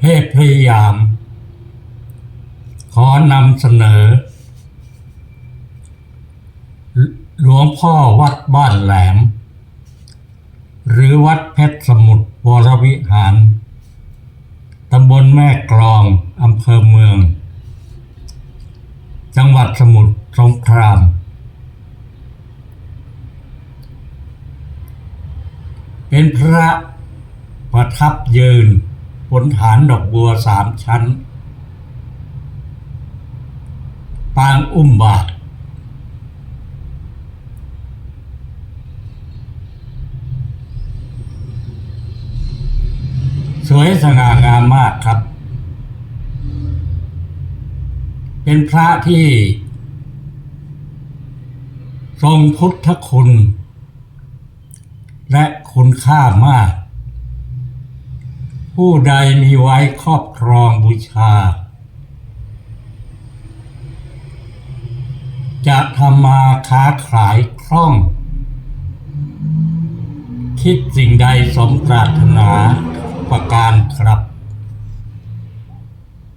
เทพพยายาม ขอนำเสนอ หลวงพ่อวัดบ้านแหลม หรือวัดเพชรสมุทรวรวิหาร ตำบลแม่กลอง อำเภอเมือง จังหวัดสมุทรสงครามเป็นพระประทับยืน บนฐานดอกบัวสามชั้น ปางอุ้มบาท สวยสง่างามมากครับ เป็นพระที่ ทรงพุทธคุณ และคุณค่ามาก ผู้ใดมีไว้ครอบครองบูชา จะทำมาค้าขายคล่อง คิดสิ่งใดสมปรารถนาประการครับ